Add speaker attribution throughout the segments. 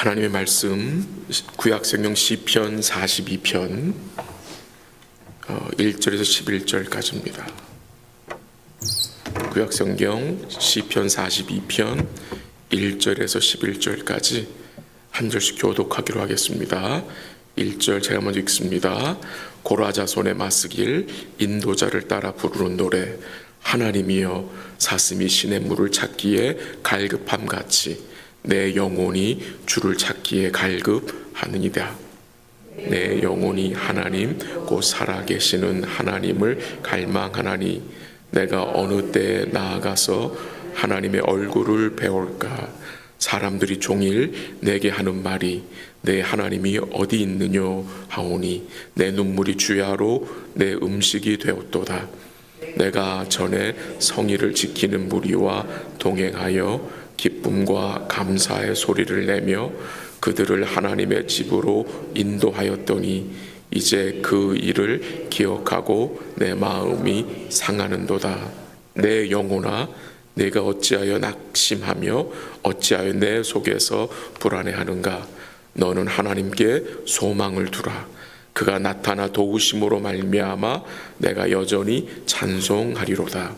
Speaker 1: 하나님의 말씀 구약성경 시편 42편 1절에서 11절까지입니다. 구약성경 시편 42편 1절에서 11절까지 한 절씩 교독하기로 하겠습니다. 1절 제가 먼저 읽습니다. 고라자손의 마스길 인도자를 따라 부르는 노래 하나님이여 사슴이 신의 물을 찾기에 갈급함 같이 내 영혼이 주를 찾기에 갈급하느니라. 내 영혼이 하나님 곧 살아계시는 하나님을 갈망하나니 내가 어느 때에 나아가서 하나님의 얼굴을 배울까 사람들이 종일 내게 하는 말이 내 하나님이 어디 있느냐 하오니 내 눈물이 주야로 내 음식이 되었도다 내가 전에 성의를 지키는 무리와 동행하여 기쁨과 감사의 소리를 내며 그들을 하나님의 집으로 인도하였더니 이제 그 일을 기억하고 내 마음이 상하는도다. 내 영혼아, 내가 어찌하여 낙심하며 어찌하여 내 속에서 불안해하는가? 너는 하나님께 소망을 두라. 그가 나타나 도우심으로 말미암아 내가 여전히 찬송하리로다.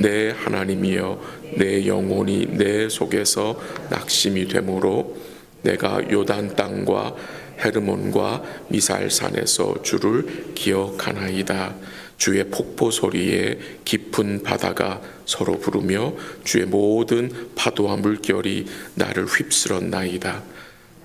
Speaker 1: 내 하나님이여 내 영혼이 내 속에서 낙심이 되므로 내가 요단 땅과 헤르몬과 미살산에서 주를 기억하나이다. 주의 폭포 소리에 깊은 바다가 서로 부르며 주의 모든 파도와 물결이 나를 휩쓸었나이다.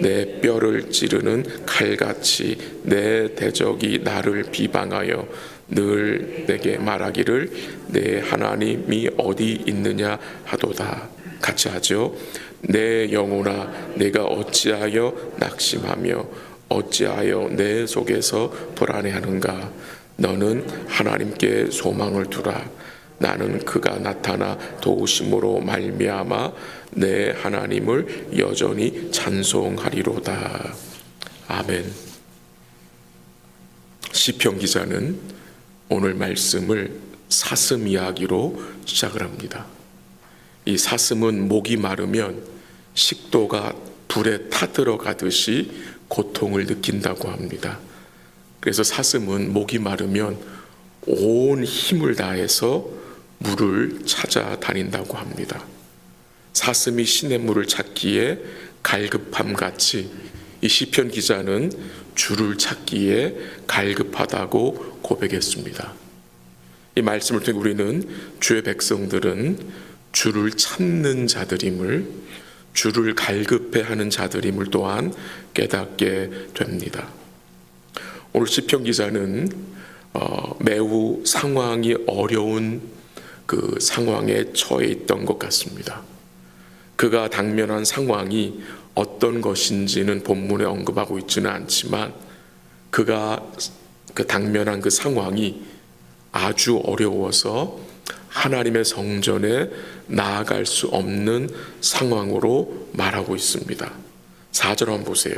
Speaker 1: 내 뼈를 찌르는 칼같이 내 대적이 나를 비방하여 늘 내게 말하기를 내 하나님이 어디 있느냐 하도다 같이 하죠 내 영혼아 내가 어찌하여 낙심하며 어찌하여 내 속에서 불안해하는가? 너는 하나님께 소망을 두라. 나는 그가 나타나 도우심으로 말미암아 내 하나님을 여전히 찬송하리로다. 아멘. 시편 기자는 오늘 말씀을 사슴 이야기로 시작을 합니다. 이 사슴은 목이 마르면 식도가 불에 타들어가듯이 고통을 느낀다고 합니다. 그래서 사슴은 목이 마르면 온 힘을 다해서 물을 찾아다닌다고 합니다. 사슴이 신의 물을 찾기에 갈급함 같이 이 시편 기자는 주를 찾기에 갈급하다고 고백했습니다. 이 말씀을 통해 우리는 주의 백성들은 주를 찾는 자들임을 주를 갈급해 하는 자들임을 또한 깨닫게 됩니다. 오늘 시편 기자는 어, 매우 상황이 어려운 그 상황에 처해 있던 것 같습니다. 그가 당면한 상황이 어떤 것인지는 본문에 언급하고 있지는 않지만 그가 그 당면한 그 상황이 아주 어려워서 하나님의 성전에 나아갈 수 없는 상황으로 말하고 있습니다. 4절 한번 보세요.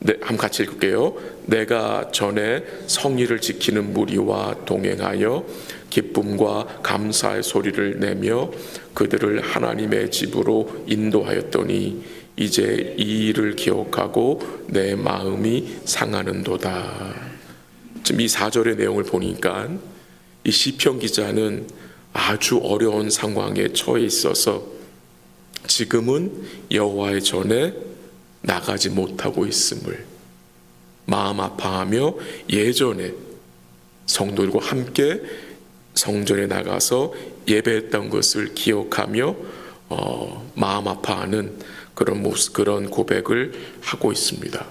Speaker 1: 네, 한번 같이 읽을게요. 내가 전에 성의를 지키는 무리와 동행하여 기쁨과 감사의 소리를 내며 그들을 하나님의 집으로 인도하였더니 이제 이 일을 기억하고 내 마음이 상하는도다. 지금 이 4절의 내용을 보니까 이 시편 기자는 아주 어려운 상황에 처해 있어서 지금은 여호와의 전에 나가지 못하고 있음을 마음 아파하며 예전에 성도들과 함께 성전에 나가서 예배했던 것을 기억하며 어, 마음 아파하는 그런 모습, 그런 고백을 하고 있습니다.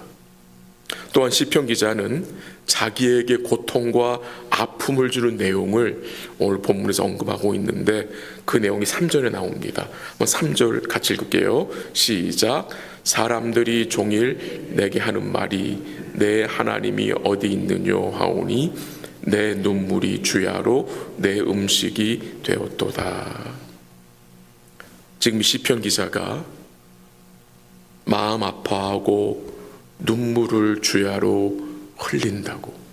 Speaker 1: 또한 시편 기자는 자기에게 고통과 아픔을 주는 내용을 오늘 본문에서 언급하고 있는데 그 내용이 3절에 나옵니다. 한번 3절 같이 읽을게요. 시작. 사람들이 종일 내게 하는 말이 내 하나님이 어디 있느냐 하오니 내 눈물이 주야로 내 음식이 되었도다. 지금 시편 기자가 마음 아파하고 눈물을 주야로 흘린다고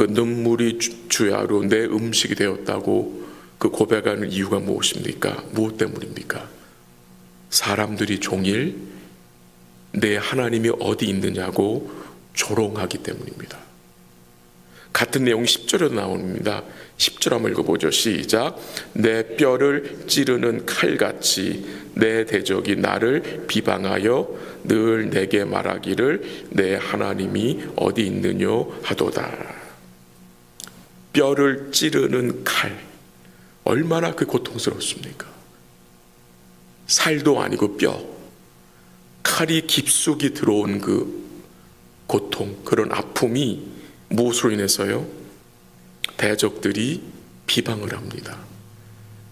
Speaker 1: 그 눈물이 주- 주야로 내 음식이 되었다고 그 고백하는 이유가 무엇입니까? 무엇 때문입니까? 사람들이 종일 내 하나님이 어디 있느냐고 조롱하기 때문입니다. 같은 내용 10절에도 나옵니다. 10절 한번 읽어보죠. 시작. 내 뼈를 찌르는 칼같이 내 대적이 나를 비방하여 늘 내게 말하기를 내 하나님이 어디 있느뇨 하도다. 뼈를 찌르는 칼. 얼마나 그 고통스럽습니까? 살도 아니고 뼈. 칼이 깊숙이 들어온 그 고통, 그런 아픔이 무엇으로 인해서요? 대적들이 비방을 합니다.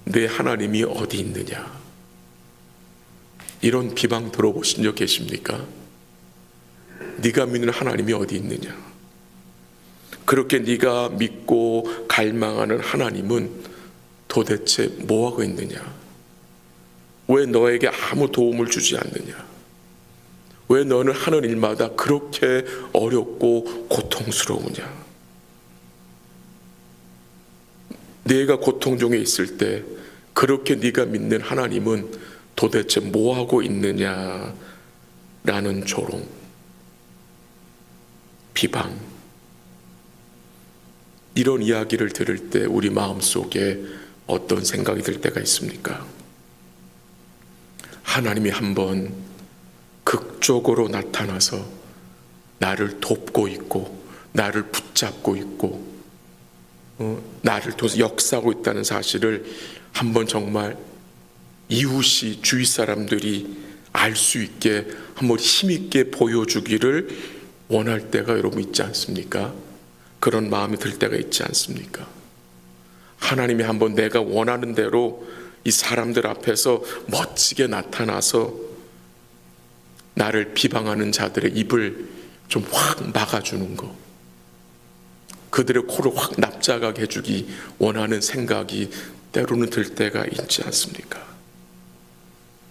Speaker 1: 내 하나님이 어디 있느냐? 이런 비방 들어보신 적 계십니까? 네가 믿는 하나님이 어디 있느냐? 그렇게 네가 믿고 갈망하는 하나님은 도대체 뭐 하고 있느냐? 왜 너에게 아무 도움을 주지 않느냐? 왜 너는 하는 일마다 그렇게 어렵고 고통스러우냐? 네가 고통 중에 있을 때 그렇게 네가 믿는 하나님은 도대체 뭐 하고 있느냐라는 조롱, 비방 이런 이야기를 들을 때 우리 마음 속에 어떤 생각이 들 때가 있습니까? 하나님이 한번 극적으로 나타나서 나를 돕고 있고 나를 붙잡고 있고 어, 나를 통해서 역사하고 있다는 사실을 한번 정말 이웃이 주위 사람들이 알 수 있게 한번 힘있게 보여주기를 원할 때가 여러분 있지 않습니까? 그런 마음이 들 때가 있지 않습니까? 하나님이 한번 내가 원하는 대로 이 사람들 앞에서 멋지게 나타나서 나를 비방하는 자들의 입을 좀 확 막아주는 거. 그들의 코를 확 납작하게 해주기 원하는 생각이 때로는 들 때가 있지 않습니까?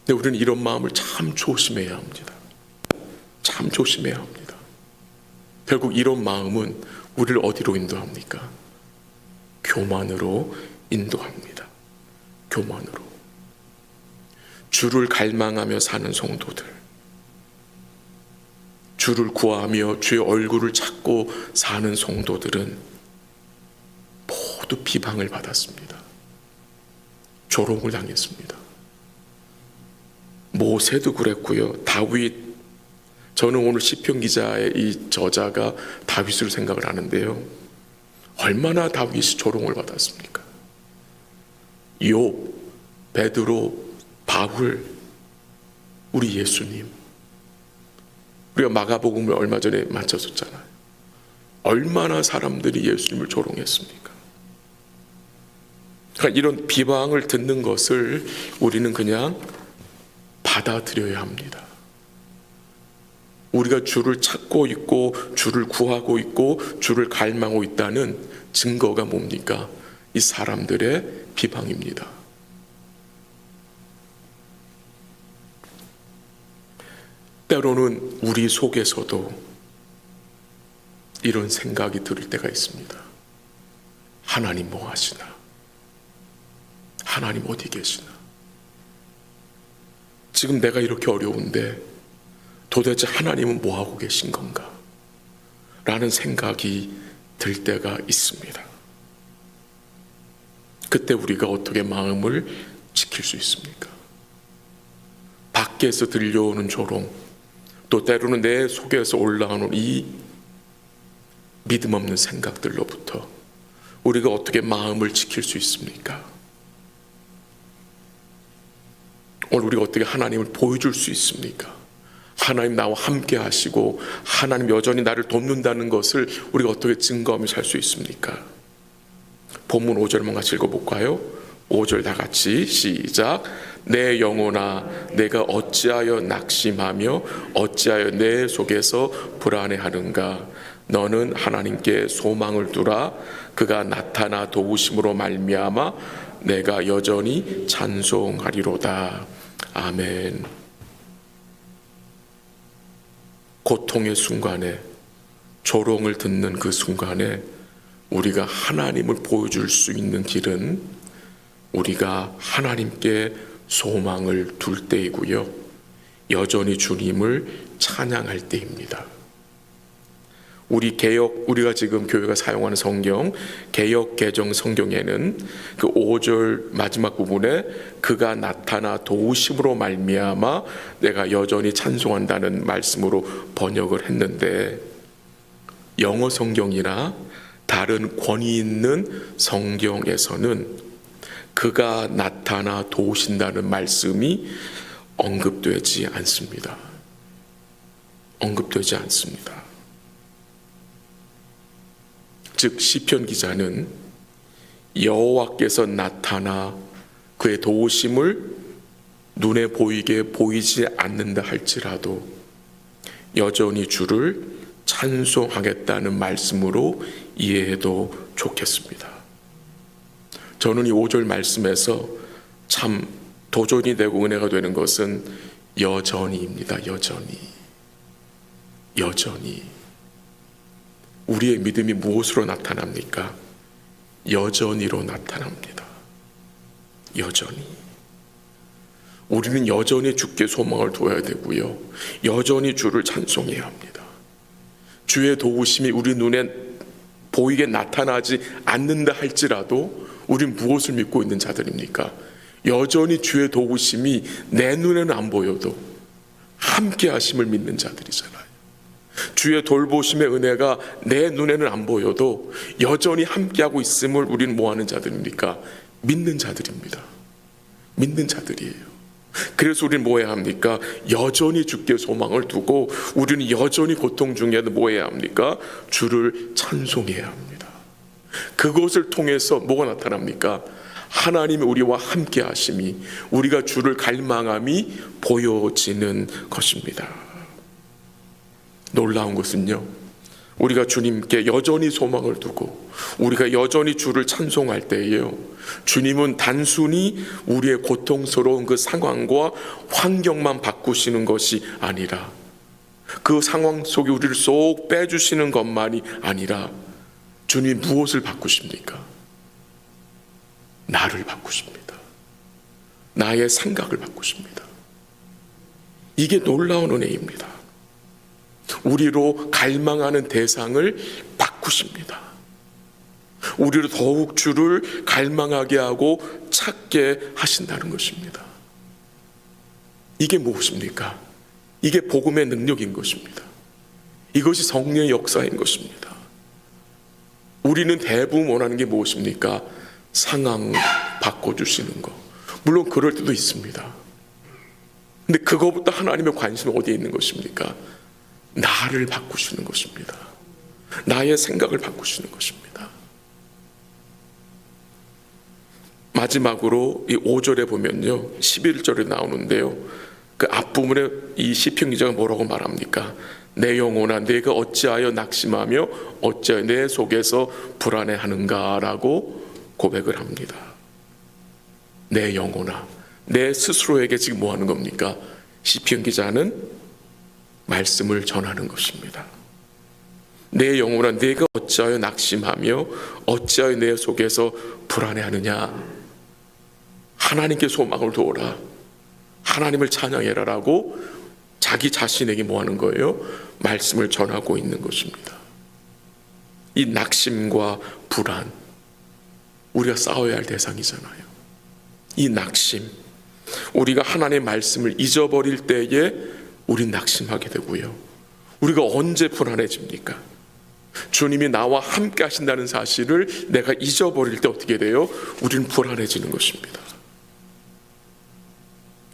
Speaker 1: 근데 우리는 이런 마음을 참 조심해야 합니다. 참 조심해야 합니다. 결국 이런 마음은 우리를 어디로 인도합니까? 교만으로 인도합니다. 교만으로. 주를 갈망하며 사는 성도들. 주를 구하며 주의 얼굴을 찾고 사는 성도들은 모두 비방을 받았습니다. 조롱을 당했습니다. 모세도 그랬고요. 다윗 저는 오늘 시편 기자의 이 저자가 다윗을 생각을 하는데요. 얼마나 다윗이 조롱을 받았습니까? 욥, 베드로, 바울, 우리 예수님. 우리가 마가복음을 얼마 전에 맞춰줬잖아요. 얼마나 사람들이 예수님을 조롱했습니까? 그러니까 이런 비방을 듣는 것을 우리는 그냥 받아들여야 합니다. 우리가 주를 찾고 있고 주를 구하고 있고 주를 갈망하고 있다는 증거가 뭡니까? 이 사람들의 비방입니다. 때로는 우리 속에서도 이런 생각이 들을 때가 있습니다. 하나님 뭐 하시나? 하나님 어디 계시나? 지금 내가 이렇게 어려운데 도대체 하나님은 뭐 하고 계신 건가? 라는 생각이 들 때가 있습니다. 그때 우리가 어떻게 마음을 지킬 수 있습니까? 밖에서 들려오는 조롱, 또 때로는 내 속에서 올라오는 이 믿음 없는 생각들로부터 우리가 어떻게 마음을 지킬 수 있습니까? 오늘 우리가 어떻게 하나님을 보여줄 수 있습니까? 하나님 나와 함께 하시고 하나님 여전히 나를 돕는다는 것을 우리가 어떻게 증거하며 살 수 있습니까? 본문 5절만 같이 읽어볼까요? 5절 다 같이 시작. 내 영혼아 내가 어찌하여 낙심하며 어찌하여 내 속에서 불안해하는가? 너는 하나님께 소망을 두라. 그가 나타나 도우심으로 말미암아 내가 여전히 찬송하리로다. 아멘 고통의 순간에 조롱을 듣는 그 순간에 우리가 하나님을 보여줄 수 있는 길은 우리가 하나님께 소망을 둘 때이고요. 여전히 주님을 찬양할 때입니다. 우리 개혁 우리가 지금 교회가 사용하는 성경 개혁 개정 성경에는 그 5절 마지막 부분에 그가 나타나 도우심으로 말미암아 내가 여전히 찬송한다는 말씀으로 번역을 했는데 영어 성경이나 다른 권위 있는 성경에서는 그가 나타나 도우신다는 말씀이 언급되지 않습니다. 언급되지 않습니다. 즉 시편 기자는 여호와께서 나타나 그의 도우심을 눈에 보이게 보이지 않는다 할지라도 여전히 주를 찬송하겠다는 말씀으로 이해해도 좋겠습니다. 저는 이 5절 말씀에서 참 도전이 되고 은혜가 되는 것은 여전히입니다. 여전히. 여전히. 우리의 믿음이 무엇으로 나타납니까? 여전히로 나타납니다. 여전히. 우리는 여전히 주께 소망을 둬야 되고요. 여전히 주를 찬송해야 합니다. 주의 도우심이 우리 눈에 보이게 나타나지 않는다 할지라도 우린 무엇을 믿고 있는 자들입니까? 여전히 주의 도우심이 내 눈에는 안 보여도 함께 하심을 믿는 자들이잖아요. 주의 돌보심의 은혜가 내 눈에는 안 보여도 여전히 함께하고 있음을 우리는 뭐 하는 자들입니까? 믿는 자들입니다. 믿는 자들이에요. 그래서 우리는 뭐 해야 합니까? 여전히 주께 소망을 두고 우리는 여전히 고통 중에도 뭐 해야 합니까? 주를 찬송해야 합니다. 그것을 통해서 뭐가 나타납니까? 하나님이 우리와 함께 하심이 우리가 주를 갈망함이 보여지는 것입니다. 놀라운 것은요. 우리가 주님께 여전히 소망을 두고 우리가 여전히 주를 찬송할 때에요. 주님은 단순히 우리의 고통스러운 그 상황과 환경만 바꾸시는 것이 아니라 그 상황 속에 우리를 쏙 빼주시는 것만이 아니라 주님이 무엇을 바꾸십니까? 나를 바꾸십니다. 나의 생각을 바꾸십니다. 이게 놀라운 은혜입니다. 우리로 갈망하는 대상을 바꾸십니다. 우리를 더욱 주를 갈망하게 하고 찾게 하신다는 것입니다. 이게 무엇입니까? 이게 복음의 능력인 것입니다. 이것이 성령의 역사인 것입니다. 우리는 대부분 원하는 게 무엇입니까? 상황 바꿔주시는 거. 물론 그럴 때도 있습니다. 근데 그거보다 하나님의 관심이 어디에 있는 것입니까? 나를 바꾸시는 것입니다. 나의 생각을 바꾸시는 것입니다. 마지막으로 이 5절에 보면요. 11절에 나오는데요. 그 앞부분에 이 시편 기자가 뭐라고 말합니까? 내 영혼아 내가 어찌하여 낙심하며 어찌하여 내 속에서 불안해하는가라고 고백을 합니다. 내 영혼아 내 스스로에게 지금 뭐 하는 겁니까? 시편 기자는 말씀을 전하는 것입니다. 내 영혼아 내가 어찌하여 낙심하며 어찌하여 내 속에서 불안해하느냐 하나님께 소망을 두어라 하나님을 찬양해라라고 자기 자신에게 뭐 하는 거예요? 말씀을 전하고 있는 것입니다. 이 낙심과 불안 우리가 싸워야 할 대상이잖아요. 이 낙심 우리가 하나님의 말씀을 잊어버릴 때에 우린 낙심하게 되고요. 우리가 언제 불안해집니까? 주님이 나와 함께 하신다는 사실을 내가 잊어버릴 때 어떻게 돼요? 우리는 불안해지는 것입니다.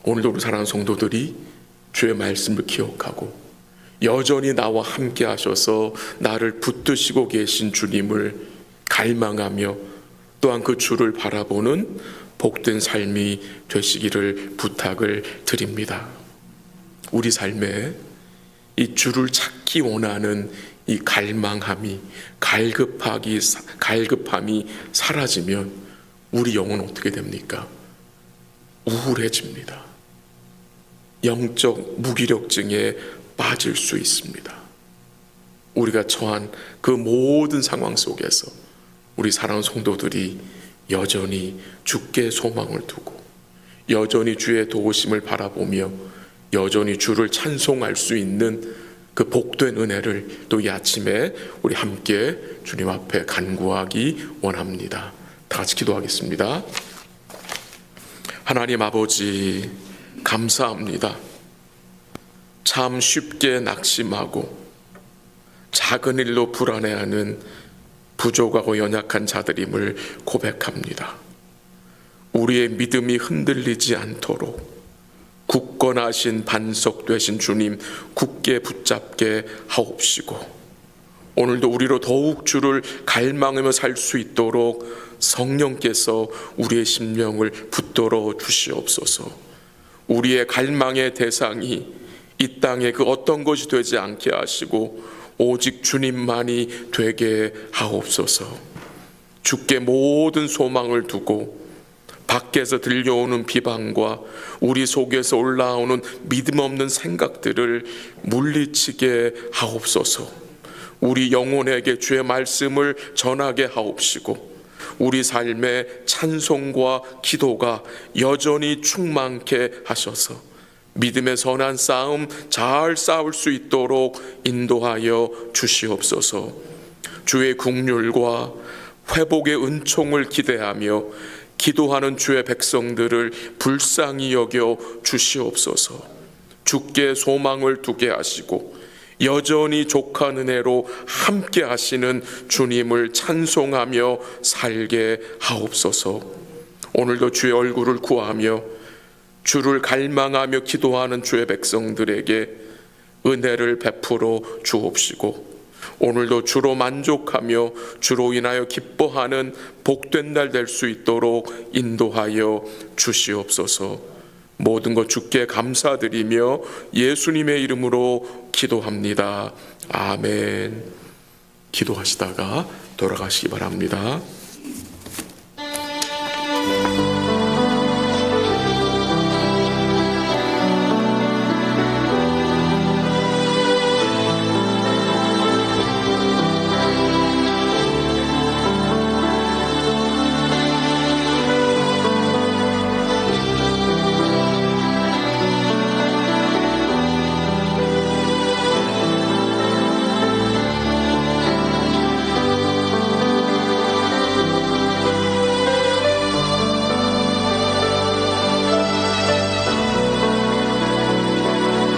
Speaker 1: 오늘도 우리 사랑하는 성도들이 주의 말씀을 기억하고 여전히 나와 함께 하셔서 나를 붙드시고 계신 주님을 갈망하며 또한 그 주를 바라보는 복된 삶이 되시기를 부탁을 드립니다. 우리 삶에 이 주를 찾기 원하는 이 갈망함이 갈급하기 갈급함이 사라지면 우리 영혼은 어떻게 됩니까? 우울해집니다. 영적 무기력증에 빠질 수 있습니다. 우리가 처한 그 모든 상황 속에서 우리 사랑하는 성도들이 여전히 주께 소망을 두고 여전히 주의 도우심을 바라보며 여전히 주를 찬송할 수 있는 그 복된 은혜를 또 이 아침에 우리 함께 주님 앞에 간구하기 원합니다. 다 같이 기도하겠습니다. 하나님 아버지 감사합니다. 참 쉽게 낙심하고 작은 일로 불안해하는 부족하고 연약한 자들임을 고백합니다. 우리의 믿음이 흔들리지 않도록 굳건하신 반석 되신 주님 굳게 붙잡게 하옵시고 오늘도 우리로 더욱 주를 갈망하며 살 수 있도록 성령께서 우리의 심령을 붙들어 주시옵소서. 우리의 갈망의 대상이 이 땅에 그 어떤 것이 되지 않게 하시고 오직 주님만이 되게 하옵소서. 주께 모든 소망을 두고 밖에서 들려오는 비방과 우리 속에서 올라오는 믿음 없는 생각들을 물리치게 하옵소서. 우리 영혼에게 주의 말씀을 전하게 하옵시고 우리 삶의 찬송과 기도가 여전히 충만케 하셔서 믿음의 선한 싸움 잘 싸울 수 있도록 인도하여 주시옵소서. 주의 국률과 회복의 은총을 기대하며 기도하는 주의 백성들을 불쌍히 여겨 주시옵소서. 주께 소망을 두게 하시고 여전히 족한 은혜로 함께 하시는 주님을 찬송하며 살게 하옵소서. 오늘도 주의 얼굴을 구하며 주를 갈망하며 기도하는 주의 백성들에게 은혜를 베풀어 주옵시고 오늘도 주로 만족하며 주로 인하여 기뻐하는 복된 날 될 수 있도록 인도하여 주시옵소서. 모든 것 주께 감사드리며 예수님의 이름으로 기도합니다. 아멘. 기도하시다가 돌아가시기 바랍니다.